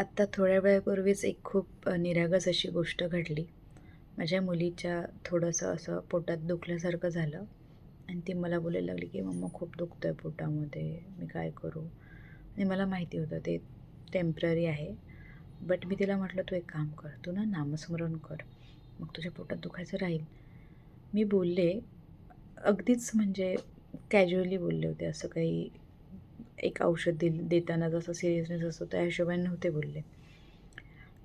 आत्ता थोड्या वेळापूर्वीच एक खूप निरागस अशी गोष्ट घडली. माझ्या मुलीच्या थोडंसं असं पोटात दुखल्यासारखं झालं. आणि ती मला बोलायला लागली की मम्मा खूप दुखतं आहे पोटामध्ये. मी काय करू? आणि मला माहिती होतं ते टेंपररी आहे. बट मी तिला म्हटलं तू एक काम कर. तू ना नामस्मरण कर. मग तुझ्या पोटात दुखायचं राहील. मी बोलले अगदीच म्हणजे कॅज्युअली बोलले होते असं काही एक औषध दिल देताना जसं सिरियसनेस असतो त्या हिशोबाने नव्हते बोलले.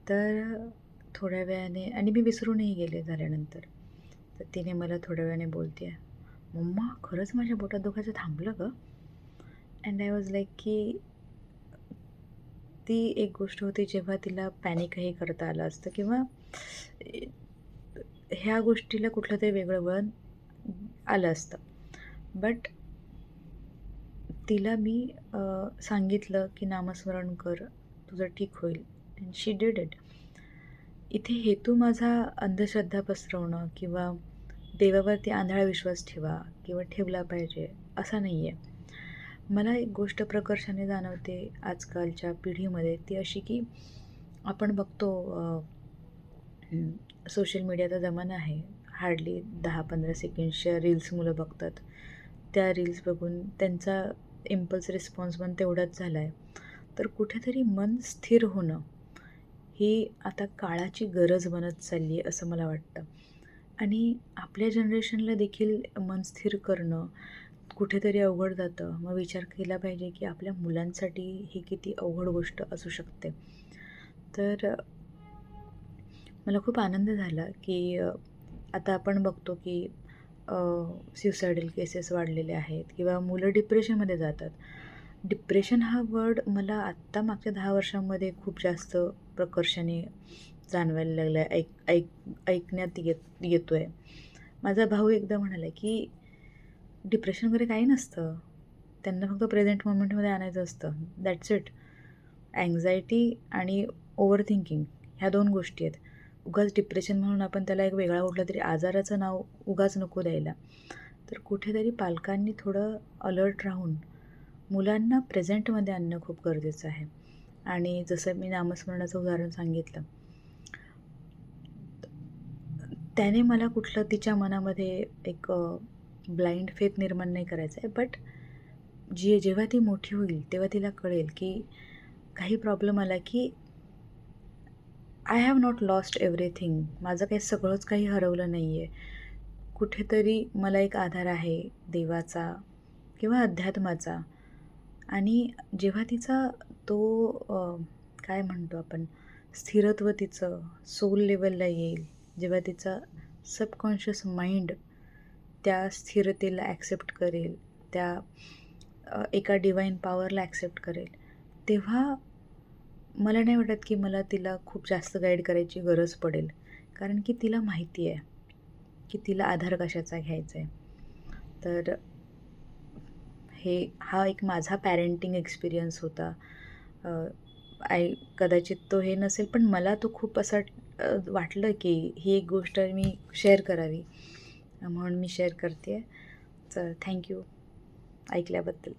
तर थोड्या वेळाने आणि मी विसरूनही गेले झाल्यानंतर. तर तिने मला थोड्या वेळाने बोलते मम्मा खरंच माझ्या बोटात दुखायचं थांबलं गं? अँड आय वॉज लाईक की ती एक गोष्ट होती जेव्हा तिला पॅनिकही करता आलं असतं किंवा ह्या गोष्टीला कुठलं तरी वेगळं वळण आलं असतं. बट तिला मी सांगितलं की नामस्मरण कर तुझं ठीक होईल. अँड शी डिड इट इथे हेतू माझा अंधश्रद्धा पसरवणं किंवा देवावरती आंधळा विश्वास ठेवा किंवा ठेवला पाहिजे असा नाही आहे मला एक गोष्ट प्रकर्षाने जाणवते आजकालच्या पिढीमध्ये ती अशी की आपण बघतो सोशल मीडियाचा जमाना आहे. हार्डली दहा पंधरा सेकंड्सच्या रील्स मुलं बघतात. त्या रील्स बघून त्यांचा इम्पल्स रिस्पॉन्स पण तेवढाच झाला आहे तर कुठेतरी मन स्थिर होणं ही आता काळाची गरज बनत चालली आहे असं मला वाटतं. आणि आपल्या जनरेशनला देखील मन स्थिर करणं कुठेतरी अवघड जातं. मग विचार केला पाहिजे की आपल्या मुलांसाठी ही किती अवघड गोष्ट असू शकते. तर मला खूप आनंद झाला की आता आपण बघतो की सुसायडल केसेस वाढलेले आहेत किंवा मुलं डिप्रेशनमध्ये जातात. डिप्रेशन हा वर्ड मला आत्ता मागच्या दहा वर्षांमध्ये खूप जास्त प्रकर्षाने जाणवायला लागलं आहे ऐक ऐक ऐकण्यात येत येतो आहे माझा भाऊ एकदा म्हणाला की डिप्रेशन वगैरे काही नसतं. त्यांना फक्त प्रेझेंट मोमेंटमध्ये आणायचं असतं. दॅट्स इट अँझायटी आणि ओव्हर थिंकिंग ह्या दोन गोष्टी आहेत. उगाच डिप्रेशन म्हणून आपण त्याला एक वेगळा कुठला तरी आजाराचं नाव उगाच नको द्यायला. तर कुठेतरी पालकांनी थोडं अलर्ट राहून मुलांना प्रेझेंटमध्ये आणणं खूप गरजेचं आहे. आणि जसं मी नामस्मरणाचं उदाहरण सांगितलं त्याने मला कुठलं तिच्या मनामध्ये एक ब्लाइंड फेथ निर्माण नाही करायचं आहे. बट जी जेव्हा ती मोठी होईल तेव्हा तिला कळेल की काही प्रॉब्लेम आला की I have not lost everything माझं काही सगळंच काही हरवलं नाही आहे कुठेतरी मला एक आधार आहे देवाचा किंवा अध्यात्माचा. आणि जेव्हा तिचा तो काय म्हणतो आपण स्थिरत्व तिचं सोल लेवलला येईल जेव्हा तिचा सबकॉन्शियस माइंड त्या स्थिरतेला ॲक्सेप्ट करेल त्या एका डिवाईन पॉवरला ॲक्सेप्ट करेल तेव्हा मला नाही वाटत की मला तिला खूप जास्त गाईड करायची गरज पडेल. कारण की तिला माहिती आहे की तिला आधार कशाचा घ्यायचा आहे. तर हे हा एक माझा पॅरेंटिंग एक्सपिरियन्स होता. आय कदाचित तो हे नसेल पण मला तो खूप असा वाटलं की ही एक गोष्ट मी शेअर करावी. म्हणून मी शेअर करते आहे तर थँक्यू ऐकल्याबद्दल.